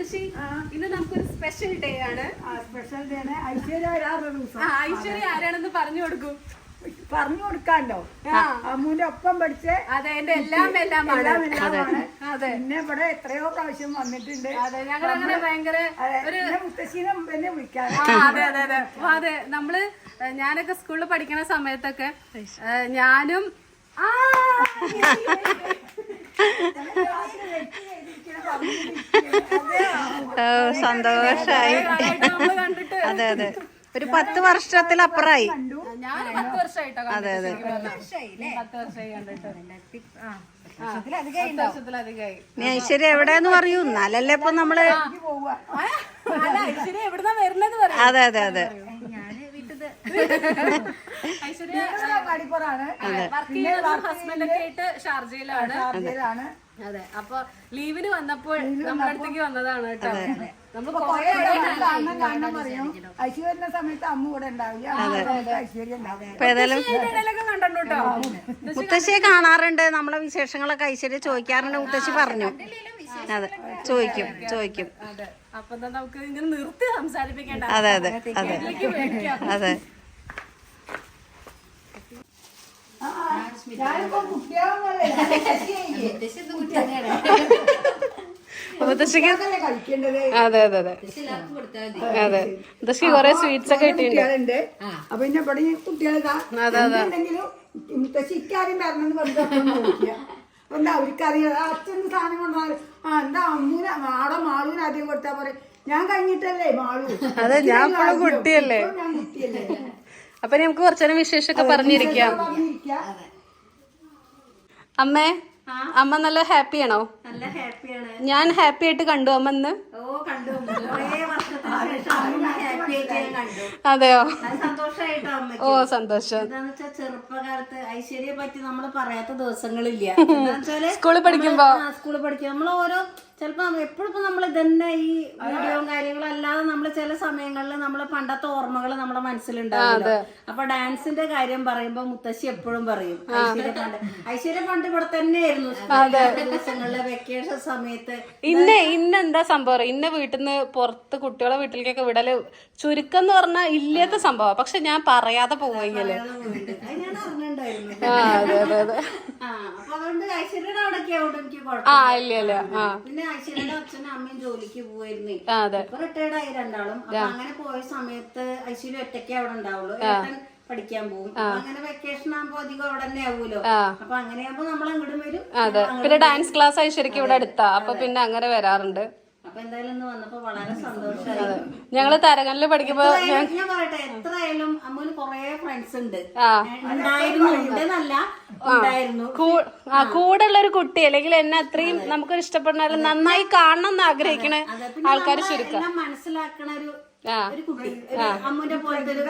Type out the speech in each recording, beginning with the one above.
മുത്തശ്ശി ഇന്ന് നമുക്കൊരു സ്പെഷ്യൽ ഡേ ആണ്. സ്പെഷ്യൽ ഡേ ആണ്. ഐശ്വര്യ ഐശ്വര്യ ആരാണെന്ന് പറഞ്ഞു കൊടുക്കും. പറഞ്ഞു കൊടുക്കാണ്ടോ. അമ്മൂന്റെ ഒപ്പം പഠിച്ച്. അതെ എന്റെ എല്ലാം എല്ലാം എല്ലാമാണ് അതെ. പിന്നെ ഇവിടെ എത്രയോ പ്രാവശ്യം വന്നിട്ടുണ്ട്. അതെ ഞങ്ങൾ അങ്ങനെ ഭയങ്കര ഒരു മുത്തശ്ശീനെ എന്നെ വിളിക്കാൻ അതെ അതെ അതെ. അതെ നമ്മൾ ഞാനൊക്കെ സ്കൂളിൽ പഠിക്കുന്ന സമയത്തൊക്കെ ഞാനും ആ, സന്തോഷായി. അതെ അതെ. ഒരു പത്ത് വർഷത്തിലപ്പുറമായി. അതെ, അതെ. ഐശ്വര്യ എവിടെന്ന് പറയൂ? എന്നാലല്ലേ ഇപ്പൊ നമ്മൾ അതെ അതെ അതെ ഐശ്വര്യ കടിപ്പുറാണ് വർക്ക് ചെയ്യുന്നതും ഹസ്ബൻഡ് ഒക്കെ ആയിട്ട് ഷാർജയിലാണ്. ഷാർജയിലാണ്. അതെ. അപ്പൊ ലീവിന് വന്നപ്പോൾ നമ്മുടെ അടുത്തേക്ക് വന്നതാണ് കേട്ടോ. സമയത്ത് അമ്മ ഇവിടെ ഉണ്ടാവില്ല. മുത്തശ്ശിയെ കാണാറുണ്ട്. നമ്മളെ വിശേഷങ്ങളൊക്കെ ഐശ്വര്യ ചോദിക്കാറുണ്ട്. മുത്തശ്ശി പറഞ്ഞു. അതെ. ചോദിക്കും ചോദിക്കും. അതെ. അപ്പൊ എന്താ നമുക്ക് ഇങ്ങനെ നിർത്തി സംസാരിപ്പിക്കേണ്ട അതെ അതെ. മുത്തശ്ശിക്ക് അതെ അതെ അതെ. അതെ. മുത്തശ്ശി കൊറേ സ്വീറ്റ്സ് ഒക്കെ കിട്ടിയിട്ടുണ്ട്. അപ്പൊ പിന്നെ ഇവിടെ മുത്തശ്ശി ഇക്കാര്യം വരണമെന്ന് എന്താ അവർക്കറിയാം. ആ അച്ഛൻ സാധനം കൊണ്ടുവന്നാൽ ആ എന്താ അമ്മൂന ആടെ മാളൂന് ആദ്യം കൊടുത്താ പറയും ഞാൻ കഴിഞ്ഞിട്ടല്ലേ മാളു? അതെ, ഞാൻ കുട്ടിയല്ലേ? ഞാൻ കുട്ടിയല്ലേ? അപ്പൊ നമുക്ക് കുറച്ചേരം വിശേഷമൊക്കെ പറഞ്ഞിരിക്കാം. അമ്മേ അമ്മ നല്ല ഹാപ്പി ആണോ നല്ല ഹാപ്പിയാണ്. ഞാൻ ഹാപ്പി ആയിട്ട് കണ്ടു അമ്മ ഇന്ന്. ഓ കണ്ടു. അതെയോ? ഓ സന്തോഷം. ചെറുപ്പകാലത്ത് ഐശ്വര്യയെ പറ്റി നമ്മൾ പറയാത്ത ദിവസങ്ങളില്ല. സ്കൂളിൽ പഠിക്കുമ്പോ? സ്കൂളിൽ പഠിക്കും നമ്മൾ ഓരോ ചിലപ്പോ എപ്പോഴും നമ്മൾ ഇതന്നെ ഈ വീഡിയോയും കാര്യങ്ങളും അല്ലാതെ നമ്മൾ ചില സമയങ്ങളിൽ നമ്മൾ പണ്ടത്തെ ഓർമ്മകൾ നമ്മുടെ മനസ്സിലുണ്ടാവില്ല അപ്പൊ ഡാൻസിന്റെ കാര്യം പറയുമ്പോ മുത്തശ്ശി എപ്പോഴും പറയും ഐശ്വര്യ പണ്ട് ഐശ്വര്യ പണ്ട് ഇവിടെ തന്നെയായിരുന്നു ദിവസങ്ങളിലെ വെക്കേഷൻ സമയത്ത് ഇന്ന് ഇന്ന് എന്താ സംഭവം? ഇന്ന് വീട്ടിൽ നിന്ന് പുറത്ത് കുട്ടികളെ വീട്ടിലേക്കൊക്കെ വിടൽ ചുരുക്കം എന്ന് പറഞ്ഞാൽ ഇല്ലാത്ത സംഭവം. പക്ഷെ ഞാൻ പറയാതെ ഞാൻ ആ അതെ അതെ അതെ. ആ ഇല്ല ഇല്ല. ആ. പിന്നെ ഐശ്വര്യയുടെ അച്ഛനും അമ്മയും ജോലിക്ക് പോയിരുന്നേ അതെ. റിട്ടയർഡ് ആയി രണ്ടാളും. അങ്ങനെ പോയ സമയത്ത് ഐശ്വര്യ ഒറ്റയ്ക്ക് അവിടെ ഉണ്ടാവുള്ളൂ. പഠിക്കാൻ പോകും അങ്ങനെ വെക്കേഷൻ ആകുമ്പോ അധികം അവിടെ തന്നെ ആവൂലോ? അപ്പൊ അങ്ങനെയാകുമ്പോ നമ്മൾ അങ്ങോട്ടും വരും അതെ. പിന്നെ ഡാൻസ് ക്ലാസ് ഐശ്വര്യക്ക് ഇവിടെ അടുത്താ. അപ്പൊ പിന്നെ അങ്ങനെ വരാറുണ്ട്. എന്തായാലും ഇന്ന് വന്നപ്പോ വളരെ സന്തോഷമായി ഞങ്ങൾ തരകനിൽ പഠിക്കുമ്പോ ഞാൻ പറയട്ടെ എത്രയായാലും അമ്മൂന് കൊറേ ഫ്രണ്ട്സ് ഉണ്ട്. ഉണ്ടായിരുന്നു. ഉണ്ടെന്നല്ല ഉണ്ടായിരുന്നു. ആ കൂടെ ഉള്ള ഒരു കുട്ടി അല്ലെങ്കിൽ എന്നെ അത്രയും നമുക്കൊരു ഇഷ്ടപ്പെടുന്ന നന്നായി കാണണം എന്ന് ആഗ്രഹിക്കണ ആൾക്കാർ ചുരുക്കം. മനസ്സിലാക്കണ ഒരു ഒരു കുട്ടി അമ്മുന്റെ പോലത്തെ ഒരു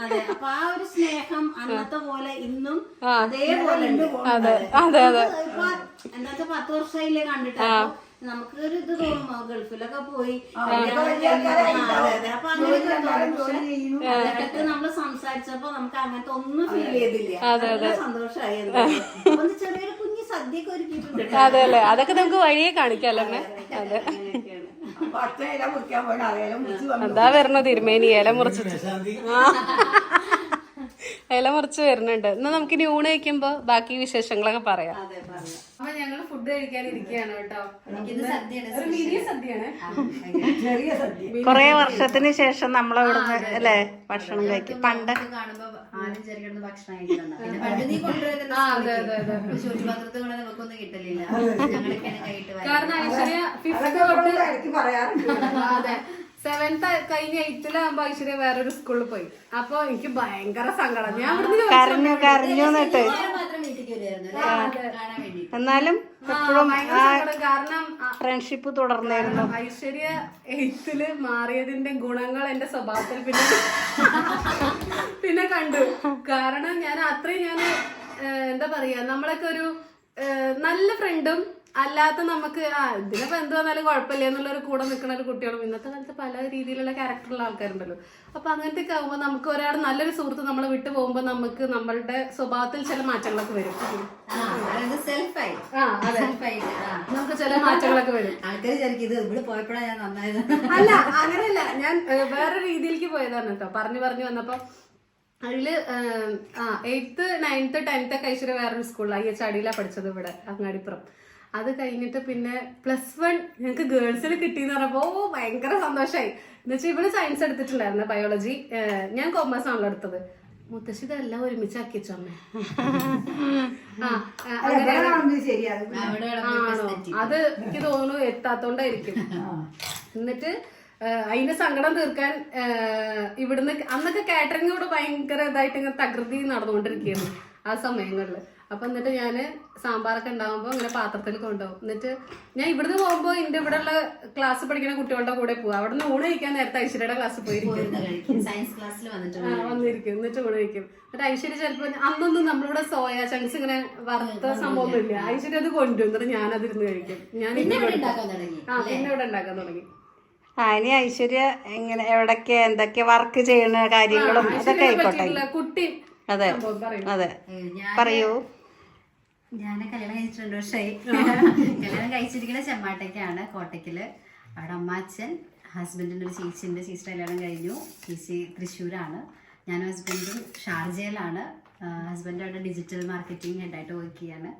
അതെ അപ്പൊ ആ ഒരു സ്നേഹം അന്നത്തെ പോലെ ഇന്നും അതേപോലെ ഉണ്ട്. അതെ. അതെ അതെ. ഇപ്പൊ എന്താ പത്ത് വർഷമായില്ലേ കണ്ടിട്ട്. നമുക്ക് ഒരു ഇത് തോന്നും ആ ഗൾഫിലൊക്കെ പോയി അതൊക്കെ നമ്മൾ സംസാരിച്ചപ്പോ നമുക്ക് അങ്ങനത്തെ ഒന്നും ഫീൽ ചെയ്തില്ല. സന്തോഷമായി. ഒന്ന് ചെറിയൊരു കുഞ്ഞു സദ്യയൊക്കെ ഒരുക്കിയിട്ടുണ്ട്. അതെ അല്ലേ? അതൊക്കെ നമുക്ക് വഴിയെ കാണിക്കാല്ലോ അമ്മേ? അതെ വരണോ തിരുമേനി ഇല മുറിച്ച് ആ. ഇല മുറിച്ച് വരുന്നുണ്ട്. എന്നാ നമുക്ക് ഇനി ഊണ് കഴിക്കുമ്പോ ബാക്കി വിശേഷങ്ങളൊക്കെ പറയാം. അതെ പറയാം. അപ്പൊ ഞങ്ങൾ ഫുഡ് കഴിക്കാൻ ഇരിക്കുകയാണ് കേട്ടോ. ഒരു മിനി സദ്യയാണ് ചെറിയ സദ്യ. കൊറേ വർഷത്തിന് ശേഷം നമ്മളിവിടുന്ന് അല്ലേ ഭക്ഷണം കഴിക്കും. പണ്ട് കാണുമ്പോ ആദ്യം ചെറുകിടന്ന് ഭക്ഷണം കഴിക്കുന്നുണ്ട്. കാരണം ഐശ്വര്യ ഫിഫ്ത്ത് തൊട്ട് അതെ. സെവൻത്ത് കഴിഞ്ഞ എയ്ത്തിലാകുമ്പോ ഐശ്വര്യ വേറൊരു സ്കൂളിൽ പോയി. അപ്പൊ എനിക്ക് ഭയങ്കര സങ്കടം. ഞാൻ കരഞ്ഞു കരഞ്ഞു എന്നിട്ട്. എന്നാലും ആ, കാരണം ഫ്രണ്ട്ഷിപ്പ് തുടർന്നായിരുന്നു. ഐശ്വര്യ എയ്ത്തിൽ മാറിയതിന്റെ ഗുണങ്ങൾ എന്റെ സ്വഭാവത്തിൽ പിന്നെ പിന്നെ കണ്ടു. കാരണം ഞാൻ അത്രയും ഞാൻ എന്താ പറയാ നമ്മളൊക്കെ ഒരു നല്ല ഫ്രണ്ടും അല്ലാത്ത നമുക്ക് ആ ഇതിനിപ്പോ എന്ത് വന്നാലും കുഴപ്പമില്ല എന്നുള്ള ഒരു കൂടെ നിൽക്കുന്ന ഒരു കുട്ടികളും ഇന്നത്തെ കാലത്ത് പല രീതിയിലുള്ള ക്യാരക്ടറുള്ള ആൾക്കാരുണ്ടല്ലോ. അപ്പൊ അങ്ങനത്തെ ഒക്കെ ആകുമ്പോൾ നമുക്ക് ഒരാൾ നല്ലൊരു സുഹൃത്ത് നമ്മളെ വിട്ടു പോകുമ്പോൾ നമുക്ക് നമ്മളുടെ സ്വഭാവത്തിൽ ചില മാറ്റങ്ങളൊക്കെ വരും. ആ അതെ. നമുക്ക് ചില മാറ്റങ്ങളൊക്കെ വരും. ആൾക്കാർ വിചാരിക്കും ഇത് ഇവിടെ പോയപ്പോഴാണ് ഞാൻ നന്നായത് അല്ല അങ്ങനെയല്ല. ഞാൻ വേറെ രീതിയിലേക്ക് പോയതാണ് കേട്ടോ പറഞ്ഞു പറഞ്ഞു വന്നപ്പോ അതിൽ ആ എയ്ത്ത് നയൻത്ത് ടെൻത്ത് ഒക്കെ ഐശ്വര്യ വേറൊരു സ്കൂളിൽ ഐ എച്ച് അടിയിലാണ് പഠിച്ചത് ഇവിടെ അങ്ങാടിപ്പുറം. അത് കഴിഞ്ഞിട്ട് പിന്നെ പ്ലസ് വൺ ഞങ്ങൾക്ക് ഗേൾസിൽ കിട്ടിയെന്ന് പറഞ്ഞപ്പോൾ ഓ ഭയങ്കര സന്തോഷമായി എന്ന് വെച്ചാൽ ഇവൾ സയൻസ് എടുത്തിട്ടുണ്ടായിരുന്നു ബയോളജി ഞാൻ കോമേഴ്സ് ആണല്ലോ എടുത്തത്. മുത്തശ്ശി ഇതെല്ലാം ഒരുമിച്ച് ആക്കിച്ചു അമ്മ. അത് എനിക്ക് തോന്നുന്നു എത്താത്തോണ്ടായിരിക്കും. എന്നിട്ട് അതിന്റെ സങ്കടം തീർക്കാൻ ഇവിടുന്ന് അന്നൊക്കെ കാറ്ററിംഗ് ഇവിടെ ഭയങ്കര ഇതായിട്ട് ഇങ്ങനെ തകൃതി നടന്നുകൊണ്ടിരിക്കുകയാണ് ആ സമയങ്ങളിൽ അപ്പൊ എന്നിട്ട് ഞാൻ സാമ്പാറൊക്കെ ഉണ്ടാവുമ്പോ ഇങ്ങനെ പാത്രത്തിൽ കൊണ്ടുപോകും. എന്നിട്ട് ഞാൻ ഇവിടുന്ന് പോകുമ്പോ എന്റെ ഇവിടെ ഉള്ള ക്ലാസ് പഠിക്കുന്ന കുട്ടികളുടെ കൂടെ പോകും അവിടെ നിന്ന് ഊണ് കഴിക്കാൻ നേരത്തെ ഐശ്വര്യയുടെ ക്ലാസ് പോയിരിക്കും സയൻസ് ക്ലാസ്സിൽ വന്നിട്ടുണ്ട് ആ, വന്നിരിക്കും. എന്നിട്ട് ഊണ് കഴിക്കും. എന്നിട്ട് ഐശ്വര്യ ചിലപ്പോ അന്നൊന്നും നമ്മളിവിടെ സോയ ചങ്ക്സ് ഇങ്ങനെ വറുത്ത സംഭവം ഇല്ല. ഐശ്വര്യ അത് കൊണ്ടുവരും. എന്നിട്ട് ഞാൻ അതിരുന്ന് കഴിക്കും. ഞാൻ പിന്നെ ഇവിടെ ഉണ്ടാക്കാൻ തുടങ്ങി ഇനി ഐശ്വര്യ എങ്ങനെ എവിടൊക്കെ എന്തൊക്കെ വർക്ക് ചെയ്യുന്ന കാര്യങ്ങളും അതൊക്കെ ആയിക്കോട്ടെ. കുട്ടി അതെ അതെ. ഞാൻ പറയൂ. ഞാൻ കല്യാണം കഴിച്ചിട്ടുണ്ട് പക്ഷേ. കല്യാണം കഴിച്ചിരിക്കുന്ന ചെമ്മാട്ടയ്ക്കാണ് കോട്ടയ്ക്കിൽ. അവിടെ അമ്മാച്ചൻ ഹസ്ബൻഡിന്റെ ഒരു ചേച്ചിന്റെ ചേച്ചിയുടെ കല്യാണം കഴിഞ്ഞു. ചേച്ചി തൃശ്ശൂരാണ്. ഞാൻ ഹസ്ബൻഡും ഷാർജയിലാണ്. ഹസ്ബൻഡ് അവിടെ ഡിജിറ്റൽ മാർക്കറ്റിംഗ് ഹെഡായിട്ട് വർക്ക് ചെയ്യാണ്.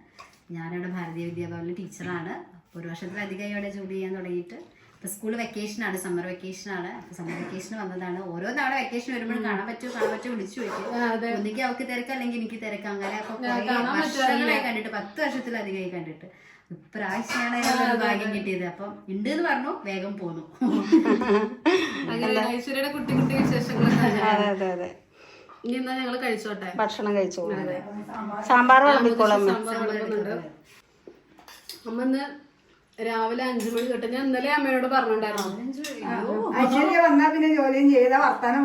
ഞാനവിടെ ഭാരതീയ വിദ്യാഭവനിലെ ടീച്ചറാണ് ഒരു വർഷത്തിലധികം അവിടെ ജോലി ചെയ്യാൻ തുടങ്ങിയിട്ട് ഇപ്പൊ സ്കൂൾ വെക്കേഷൻ ആണ് സമ്മർ വെക്കേഷൻ ആണ് അപ്പൊ സമ്മർ വെക്കേഷൻ വന്നതാണ്. ഓരോ തവണ വെക്കേഷൻ വരുമ്പോഴും കാണാൻ പറ്റുമോ കാണാൻ പറ്റുമോ വിളിച്ചു ചോദിക്കും. ഒന്നെങ്കിൽ അവൾക്ക് തിരക്ക് അല്ലെങ്കിൽ എനിക്ക് തിരക്ക്. അങ്ങനെ അപ്പോൾ വർഷങ്ങളായി കണ്ടിട്ട് പത്ത് വർഷത്തിലധികമായി കണ്ടിട്ട്. ഇപ്രാവശ്യമാണ് ഒരു ഭാഗ്യം കിട്ടിയത്. അപ്പം ഉണ്ട് എന്ന് പറഞ്ഞു വേഗം പോന്നു. ഐശ്വര്യയുടെ കുട്ടി കുട്ടി വിശേഷങ്ങൾ ഇനി എന്നാ കഴിച്ചോട്ടെ? ഭക്ഷണം കഴിച്ചോളൂ. സാമ്പാർ വിളമ്പിക്കോളാം. അമ്മ ഇന്ന് രാവിലെ അഞ്ചു മണി തൊട്ട് ഞാൻ ഇന്നലെ അമ്മയോട് പറഞ്ഞിട്ടുണ്ടായിരുന്നു. ഐശ്വര്യ വന്നാ പിന്നെ ജോലിയും ചെയ്ത വർത്താനം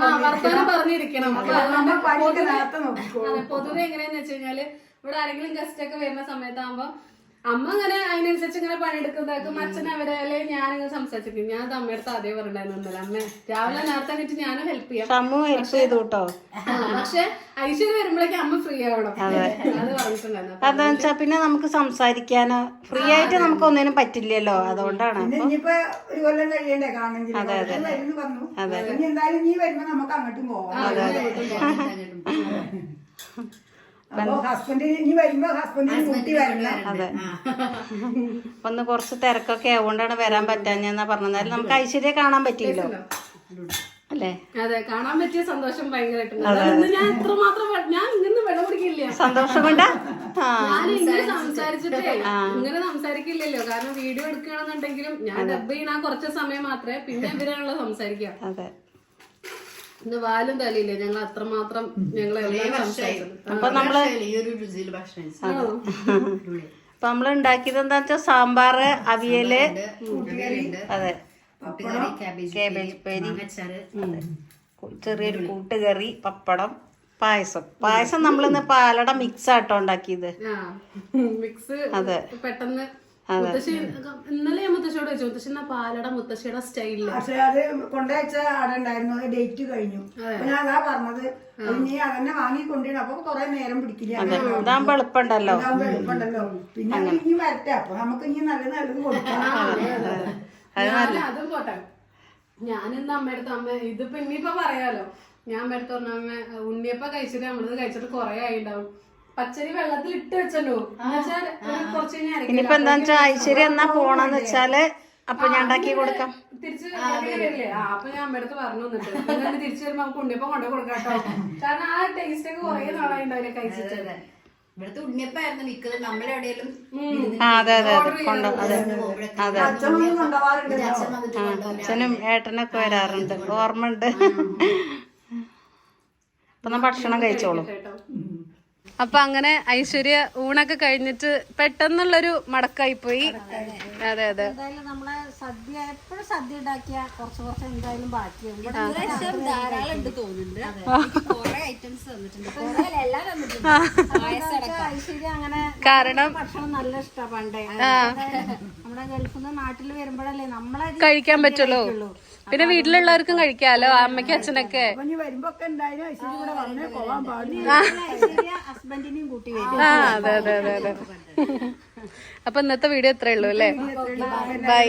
പറഞ്ഞിരിക്കണം. പൊതുവെ എങ്ങനെയാന്ന് വെച്ച് കഴിഞ്ഞാൽ ഇവിടെ ആരെങ്കിലും ഗസ്റ്റ് ഒക്കെ വരുന്ന സമയത്താകുമ്പോ അമ്മ ഇങ്ങനെ അതിനനുസരിച്ച് ഇങ്ങനെ പണിയെടുക്കുന്നതാക്കും അച്ഛൻ അവരെ അല്ലെങ്കിൽ ഞാനിങ്ങനെ സംസാരിച്ചിരിക്കും. ഞാൻ അത് അമ്മയടുത്ത് അതേ പറഞ്ഞിട്ടുണ്ടായിരുന്നു അമ്മ രാവിലെ നേരത്തെ എന്നിട്ട് ഞാനും ഹെൽപ്പ് ചെയ്യാം. ഷമ്മു ഹെൽപ്പ് ചെയ്തു കേട്ടോ ആ, പക്ഷെ ഐശ്വര്യ വരുമ്പോഴേക്കും അമ്മ ഫ്രീ ആവണം. അത്. പറഞ്ഞിട്ടുണ്ടായിരുന്നു. അപ്പൊ അതെന്ന് വെച്ചാ പിന്നെ നമുക്ക് സംസാരിക്കാനോ ഫ്രീ ആയിട്ട് നമുക്ക് ഒന്നിനും പറ്റില്ലല്ലോ. അതുകൊണ്ടാണ് അതെ അതെ. ഇനി എന്തായാലും നീ വരുമ്പോ നമുക്ക് അങ്ങോട്ടും പോവാം. അതെ. അപ്പൊ ഒന്ന് കുറച്ച് തിരക്കൊക്കെ ആവുകൊണ്ടാണ് വരാൻ പറ്റാഞ്ഞെന്നാ പറഞ്ഞത്. നമുക്ക് ഐശ്വര്യ കാണാൻ പറ്റിയല്ലോ. അല്ലേ? അതെ കാണാൻ പറ്റിയ സന്തോഷം ഭയങ്കരമായിട്ടുണ്ട്. ഞാൻ ഞാൻ ഇങ്ങനെ വെള്ളം കുടിക്കില്ല സന്തോഷം കൊണ്ടാ? ഞാൻ ഇങ്ങനെ സംസാരിച്ചിട്ടേ ഇങ്ങനെ സംസാരിക്കില്ലല്ലോ. കാരണം വീഡിയോ എടുക്കുകയാണെന്നുണ്ടെങ്കിലും ഞാൻ ഡബ് ചെയ്യണ കുറച്ച് സമയം മാത്രമേ പിന്നെ ഇവരാണല്ലോ സംസാരിക്കുക. അതെ. വാലും തലയില്ല ഞങ്ങൾ അത്രമാത്രം ഞങ്ങൾ അപ്പൊ നമ്മൾ ഈ ഒരു രുചിയിൽ ഭക്ഷണം അപ്പൊ നമ്മൾ ഉണ്ടാക്കിയത് എന്താ വെച്ചാൽ സാമ്പാറ് അവിയൽ അതെ. കൂട്ടുകറി പേരി. ചെറിയൊരു കൂട്ടുകറി പപ്പടം പായസം. പായസം നമ്മളിന്ന് പാലട മിക്സ് ആട്ടോ ഉണ്ടാക്കിയത് മിക്സ് അതെ. പെട്ടെന്ന് മുത്തശ്ശി ഇന്നലെ ഞാൻ മുത്തശ്ശിയോട് ചോദിച്ചു മുത്തശ്ശി എന്നാ പാലട മുത്തശ്ശിയുടെ സ്റ്റൈലിൽ പക്ഷെ അത് കൊണ്ടുവച്ച അവിടെ ഉണ്ടായിരുന്നു അത് ഡേറ്റ് കഴിഞ്ഞു. ഞാൻ അതാ പറഞ്ഞത് ഇനി അതന്നെ വാങ്ങി കൊണ്ടുവരണം അപ്പൊ കൊറേ നേരം പിടിക്കില്ല. ഇതാകുമ്പോ എളുപ്പമുണ്ടല്ലോ. ഇതാവുമ്പോ എളുപ്പമുണ്ടല്ലോ. പിന്നെ ഇനി വരട്ടെ. അപ്പൊ നമുക്ക് ഇനി നല്ല നല്ലത് കൊടുക്കാം. ഞാൻ അതും പോട്ടെ. ഞാനിന്ന് അമ്മയടുത്ത് അമ്മ ഇതിപ്പോ ഇനിയിപ്പോ പറയാലോ. ഞാൻ അമ്മയടുത്ത് പറഞ്ഞ അമ്മ ഉണ്ണിയപ്പ കഴിച്ചിട്ട് നമ്മളിത് കഴിച്ചിട്ട് കൊറേ ആയിണ്ടാവും. പച്ചരി വെള്ളത്തിൽ ഇട്ട് വെച്ചല്ലോ. ഇനിയിപ്പോ എന്താ വെച്ചാ ഐശ്വര്യ എന്നാ പോണെന്ന് വെച്ചാൽ അപ്പൊ ഞാൻ ഉണ്ടാക്കി കൊടുക്കാം. തിരിച്ചു അപ്പൊ ഞാൻ അമ്മയടുത്ത് പറഞ്ഞു എന്നിട്ട് തിരിച്ചു വരുമ്പോ നമുക്ക് ഉണ്ണിയപ്പം കൊണ്ടു കൊടുക്കാം കേട്ടോ. കാരണം ആ ടേസ്റ്റ് ഒക്കെ കുറെ നാളായി ഉണ്ടാവില്ല കഴിച്ചിട്ട്. ഇവിടുത്തെ ഉണ്ണിയപ്പായിരുന്നു മിക്കതും നമ്മളെവിടെയെങ്കിലും അച്ഛനും ഏട്ടനൊക്കെ വരാറുണ്ട്. ഓർമ്മ ഉണ്ട് അപ്പൊ ഞാൻ ഭക്ഷണം കഴിച്ചോളും. അപ്പൊ അങ്ങനെ ഐശ്വര്യ ഊണൊക്കെ കഴിഞ്ഞിട്ട് പെട്ടെന്നുള്ളൊരു മടക്കായി പോയി അതെ. അതെ നമ്മളെ സദ്യ എപ്പോഴും സദ്യ ഉണ്ടാക്കിയ കുറച്ച് കുറച്ച് എന്തായാലും ധാരാളം ഉണ്ട്. തോന്നുന്നുണ്ട്. കുറെ ഐറ്റംസ് തന്നിട്ടുണ്ട്. ഐശ്വര്യ അങ്ങനെ കാരണം ഭക്ഷണം നല്ല ഇഷ്ടാ പണ്ടേ. നമ്മുടെ ഗൾഫിൽ നിന്ന് നാട്ടിൽ വരുമ്പോഴല്ലേ നമ്മളെ കഴിക്കാൻ പറ്റുള്ളൂ. പിന്നെ വീട്ടിലുള്ളവർക്കും കഴിക്കാലോ അമ്മയ്ക്ക് അച്ഛനൊക്കെ. ആ അതെ അതെ. അതെ അതെ അപ്പൊ ഇന്നത്തെ വീഡിയോ ഇത്രേ ഉള്ളൂ അല്ലേ? ബൈ.